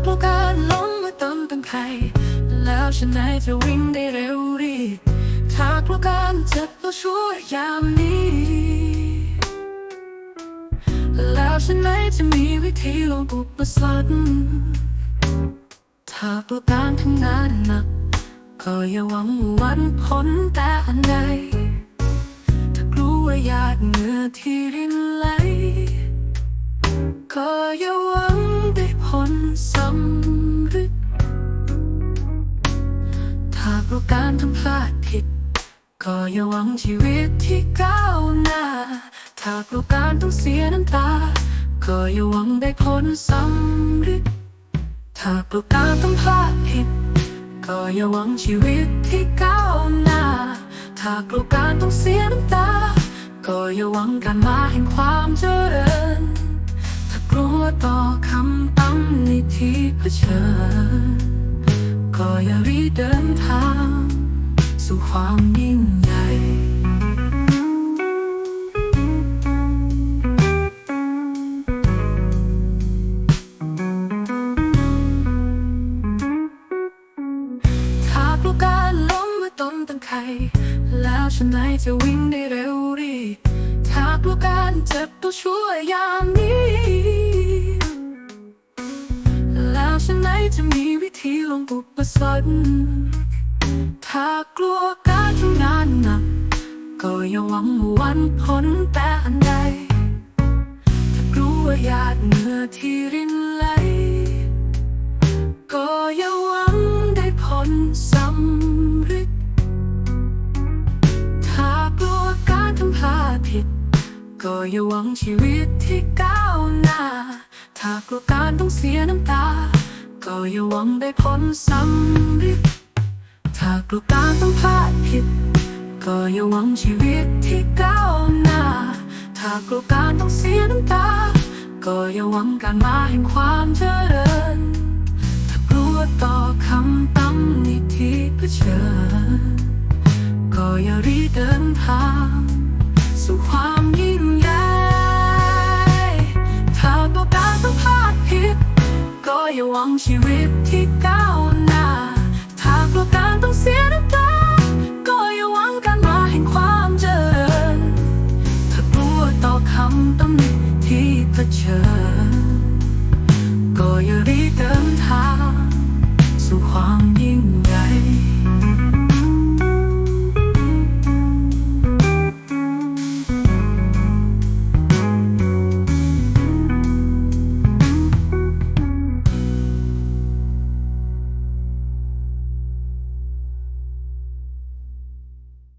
ากลัวการล้มมาเติมเป็นใคร แล้วฉันไหนจะวิ่งได้เร็วดีถ้ากลัวการเจ็บตัวช่วยยามนี้ แล้วฉันไหนจะมีวิธีลงอุปสรรคถ้ากลัวการทำงานหนักก็อย่าหวังวันพ้นแต่อันใดถ้ากลัวว่าหยาดเหงื่อที่รินไหลก็อย่าหวัง สำร็จถ้ากลัวการทำพลาดผิด ก็อย่าหวังชีวิตที่ก้าวหน้า ถ้ากลัวการต้องเสียน้ำตา ก็อย่าหวังได้ผลสำเร็จถ้ากลัวการต้องพลาดผิด ก็อย่าหวังชีวิตที่ก้าวหน้า ถ้ากลัวการต้องเสียน้ำตา ก็อย่าหวังการมาแห่งความเจริญ อย่ารีเดินทาง สู่ความยิ่งใหญ่ถ้ากลัวการล้มมาต้นตั้งใครแล้วฉันไหนจะวิ่งได้เร็วดีถ้ากลัวการเจ็บตัวช่วยยามนี้ แล้วฉันไหนจะมีวิ ธีลงอุปสรรคถ้ากลัวการทำงานหนัก ก็อย่าหวังวันพ้นแต่อันใดถ้ากลัวหยาดเหงื่อที่รินไหล ก็อย่าหวังได้ผลสำเร็จถ้ากลัวการทำพลาดผิด ก็อย่าหวังชีวิตที่ก้าวหน้า ถ้ากลัวการต้องเสียน้ำตา ก็อย่าหวังได้ผลสำเร็จถ้ากลัวการต้องพลาดผิด ก็อย่าหวังชีวิตที่ก้าวหน้า ถ้ากลัวการต้องเสียน้ำตา ก็อย่าหวังการมาแห่งความเจริญ ถ้ากลัวต่อคำตั้งในที่เผชิญ ก็อย่ารีเดินทางสู่ความ ที่ก้าวหน้าถ้ากลัวการต้องเสียน้ำ